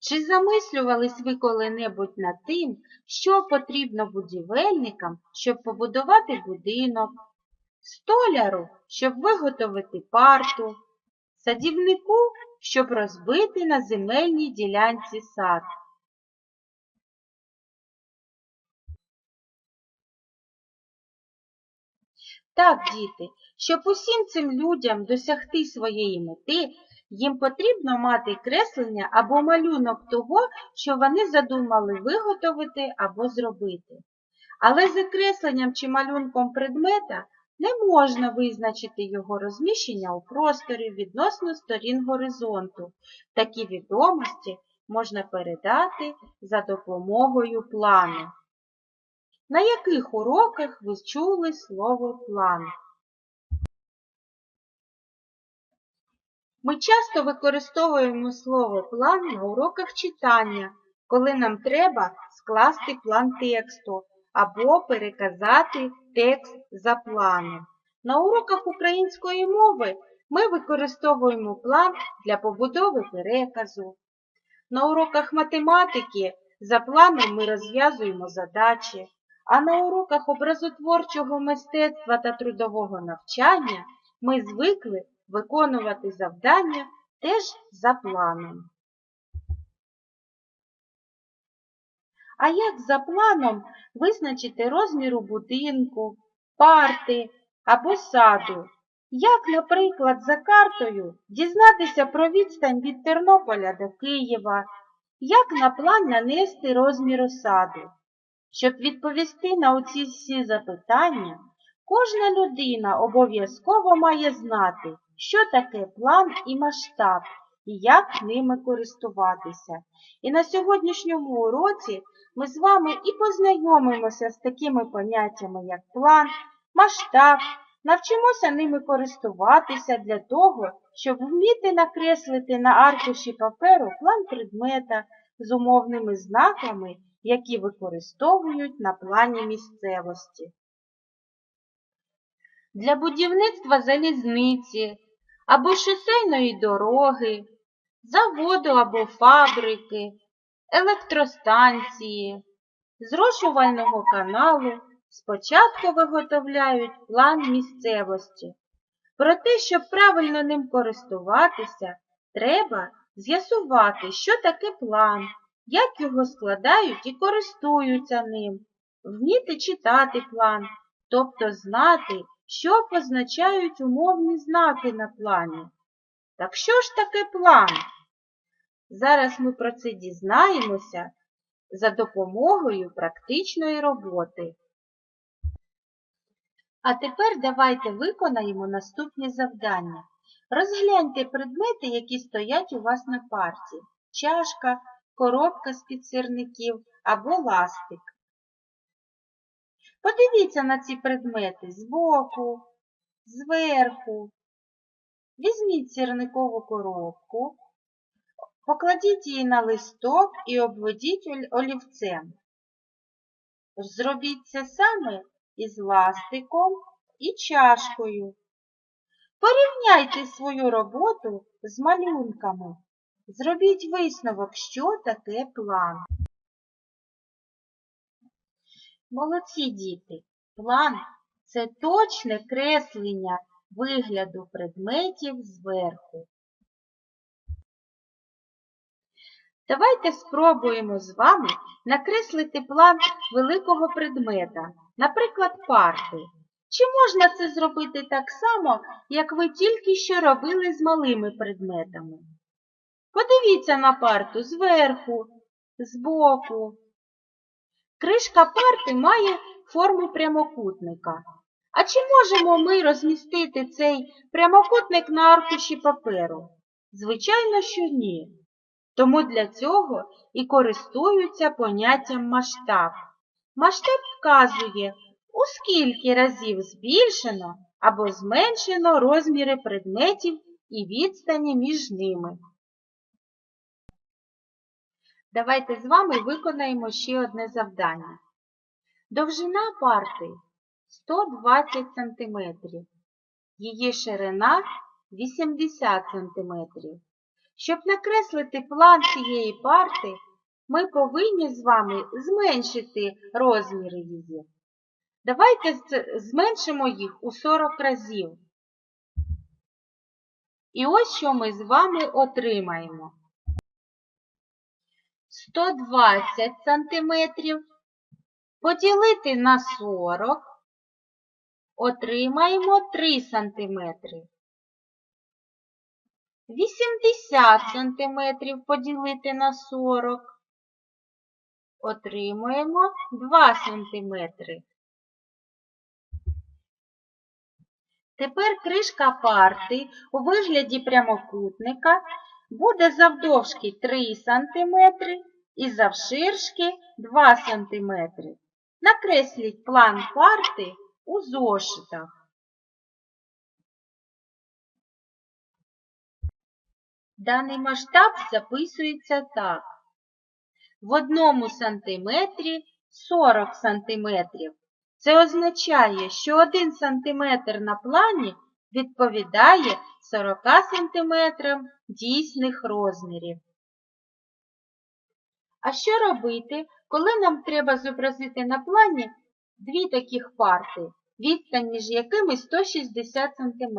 Чи замислювались ви коли-небудь над тим, що потрібно будівельникам, щоб побудувати будинок, столяру, щоб виготовити парту, садівнику, щоб розбити на земельній ділянці сад? Так, діти, щоб усім цим людям досягти своєї мети, їм потрібно мати креслення або малюнок того, що вони задумали виготовити або зробити. Але за кресленням чи малюнком предмета не можна визначити його розміщення у просторі відносно сторін горизонту. Такі відомості можна передати за допомогою плану. На яких уроках ви чули слово план? Ми часто використовуємо слово план на уроках читання, коли нам треба скласти план тексту або переказати текст за планом. На уроках української мови ми використовуємо план для побудови переказу. На уроках математики за планом ми розв'язуємо задачі, а на уроках образотворчого мистецтва та трудового навчання ми звикли виконувати завдання теж за планом. А як за планом визначити розміру будинку, парти або саду? Як, наприклад, за картою дізнатися про відстань від Тернополя до Києва? Як на план нанести розмір саду? Щоб відповісти на оці всі запитання, кожна людина обов'язково має знати, що таке план і масштаб, і як ними користуватися. І на сьогоднішньому уроці ми з вами і познайомимося з такими поняттями, як план, масштаб, навчимося ними користуватися для того, щоб вміти накреслити на аркуші паперу план предмета з умовними знаками, які використовують на плані місцевості. Для будівництва залізниці або шосейної дороги, заводу або фабрики, електростанції, зрошувального каналу спочатку виготовляють план місцевості. Проте, щоб правильно ним користуватися, треба з'ясувати, що таке план, як його складають і користуються ним, вміти читати план, тобто знати, що позначають умовні знаки на плані. Так що ж таке план? Зараз ми про це дізнаємося за допомогою практичної роботи. А тепер давайте виконаємо наступні завдання. Розгляньте предмети, які стоять у вас на парті. Чашка, коробка з-під сирників або ластик. Подивіться на ці предмети збоку, зверху. Візьміть сірникову коробку, покладіть її на листок і обведіть олівцем. Зробіть це саме із ластиком і чашкою. Порівняйте свою роботу з малюнками. Зробіть висновок, що таке план. Молодці діти! План це точне креслення вигляду предметів зверху. Давайте спробуємо з вами накреслити план великого предмета, наприклад, парти. Чи можна це зробити так само, як ви тільки що робили з малими предметами? Подивіться на парту зверху, збоку. Кришка парти має форму прямокутника. А чи можемо ми розмістити цей прямокутник на аркуші паперу? Звичайно, що ні. Тому для цього і користуються поняттям масштаб. Масштаб вказує, у скільки разів збільшено або зменшено розміри предметів і відстані між ними. Давайте з вами виконаємо ще одне завдання. Довжина парти 120 см, її ширина 80 см. Щоб накреслити план цієї парти, ми повинні з вами зменшити розміри її. Давайте зменшимо їх у 40 разів. І ось що ми з вами отримаємо. 120 сантиметрів поділити на 40, отримаємо 3 сантиметри. 80 сантиметрів поділити на 40, отримуємо 2 сантиметри. Тепер кришка парти у вигляді прямокутника буде завдовжки 3 см і завширшки 2 см. Накресліть план парти у зошитах. Даний масштаб записується так. В одному сантиметрі 40 сантиметрів. Це означає, що 1 сантиметр на плані відповідає 40 сантиметрам дійсних розмірів. А що робити, коли нам треба зобразити на плані дві таких парти, відстань між якими 160 см?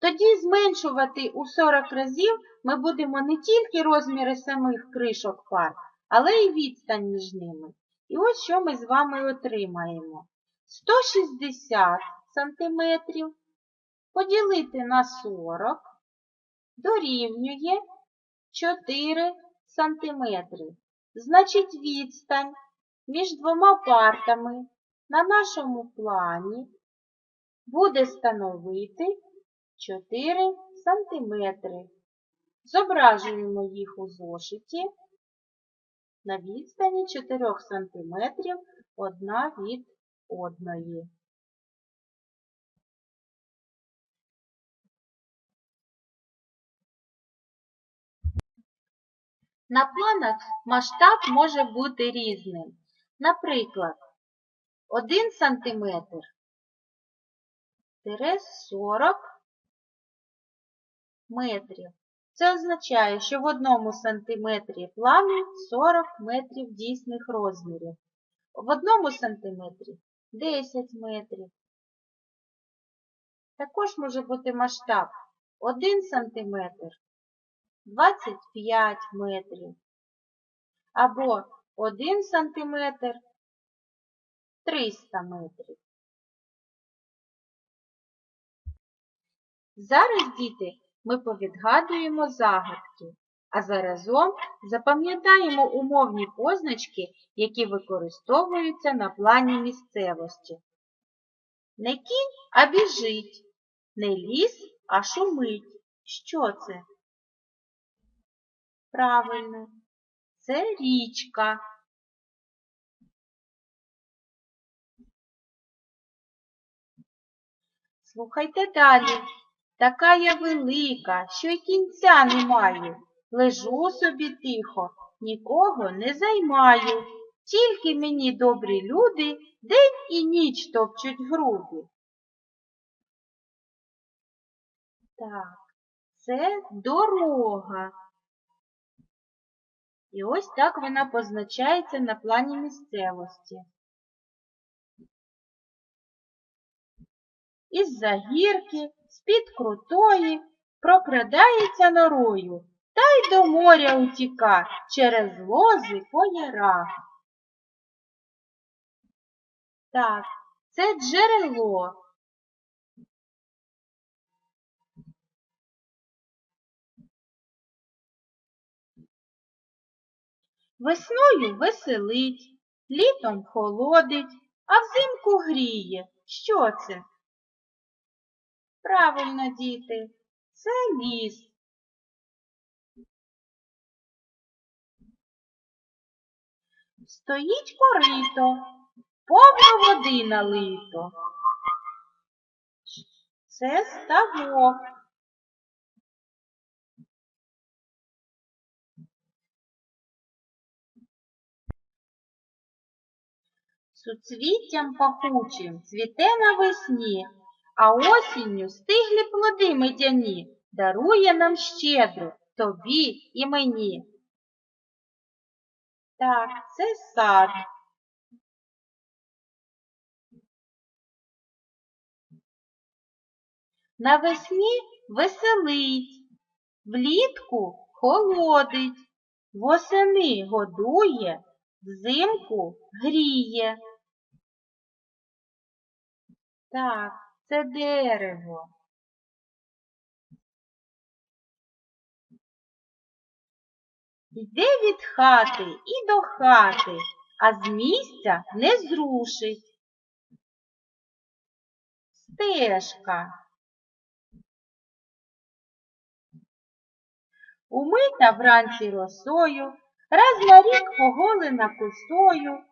Тоді зменшувати у 40 разів ми будемо не тільки розміри самих кришок пар, але й відстань між ними. І ось що ми з вами отримаємо. 160 см поділити на 40 дорівнює 4 см. Значить, відстань між двома партами на нашому плані буде становити 4 см. Зображуємо їх у зошиті на відстані 4 см одна від одної. На планах масштаб може бути різним. Наприклад, 1 см 40 метрів. Це означає, що в одному сантиметрі плану 40 метрів дійсних розмірів. В одному сантиметрі 10 метрів. Також може бути масштаб 1 сантиметр 25 метрів. Або 1 сантиметр 300 метрів. Зараз, діти, ми повідгадуємо загадки, а заразом запам'ятаємо умовні позначки, які використовуються на плані місцевості. Не кінь, а біжить, не ліс, а шумить. Що це? Правильно, це річка. Слухайте далі. Така я велика, що й кінця не маю. Лежу собі тихо, нікого не займаю. Тільки мені добрі люди день і ніч топчуть груди. Так, це дорога. І ось так вона позначається на плані місцевості. Із-за гірки, з-під крутої, прокрадається норою, та й до моря утіка через лози по ярах. Так, це джерело. Весною веселить, літом холодить, а взимку гріє. Що це? Правильно, діти, це ліс. Стоїть корито, повно води налито. Це ставок. Суцвіттям пахучим цвіте навесні, а осінню стиглі плоди медяні дарує нам щедро тобі і мені. Так, це сад. Навесні веселить, влітку холодить, восени годує, взимку гріє. Так, це дерево. Йде від хати і до хати, а з місця не зрушить. Стежка. Умита вранці росою, раз на рік поголена косою.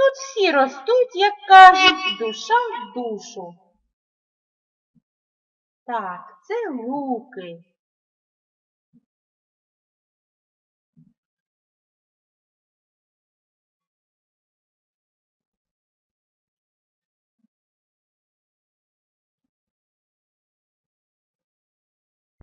Тут всі ростуть, як кажуть, душа в душу. Так, це луки.